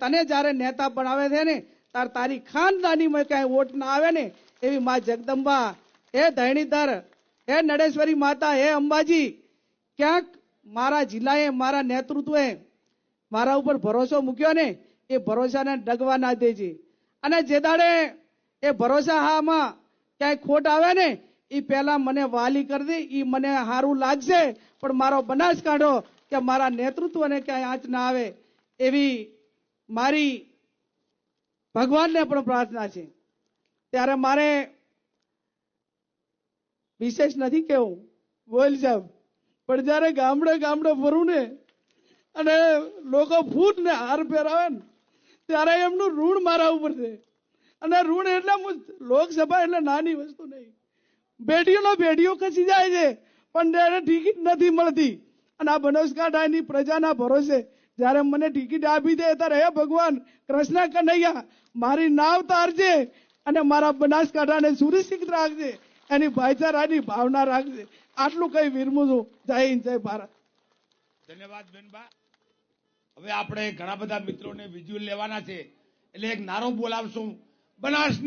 તને જ્યારે નેતા બનાવે છે ને, તાર તારી ખાનદાનીમાં ક્યાંય વોટ ના આવે ને, એવી મા જગદંબા, હે ધૈણીધર હે નડેશ્વરી માતા, હે અંબાજી, ક્યાંક મારા જિલ્લાએ, મારા નેતૃત્વે મારા ઉપર ભરોસો મૂક્યો ને, એ ભરોસાને ડગવા ના દેજે. અને જે દાડે એ ભરોસા હામાં ક્યાંય ખોટ આવે ને એ પહેલા મને વાલી કરી દે એ મને સારું લાગશે, પણ મારો બનાસ કાઢો કે મારા નેતૃત્વને ક્યાંય આંચ ના આવે, એવી મારી ભગવાનને પણ પ્રાર્થના છે. ત્યારે મારે વિશેષ નથી કેવું, બોલ સાહેબ. પણ જ્યારે ગામડે ગામડે ફરું ને અને લોકો ફૂટ ને હાર પહેરાવે ને, ત્યારે એમનું ઋણ મારા ઉપર છે. અને ઋણ એટલે લોકસભા એટલે નાની વસ્તુ નહીં. બેટીઓનો બેટીઓ ખસી જાય છે, પણ ત્યારે ટિકિટ નથી મળતી. અને આ બનાસકાંઠાની પ્રજાના ભરોસે જ્યારે મને ટિકિટ આપી દે ત્યારે હે ભગવાન, કૃષ્ણ કનૈયા, મારી નાવ તારજે અને મારા બનાસકાંઠાને સુરક્ષિત રાખજે, એની ભાઈચારાની ભાવના રાખજે. આટલું કઈ વિરમું છું. જય હિન્દ, જય ભારત. ધન્યવાદ બેનબા. હવે આપણે ઘણા બધા મિત્રોને વિઝ્યુઅલ લેવાના છે. એટલે એક નારો બોલાવશું. બનાસની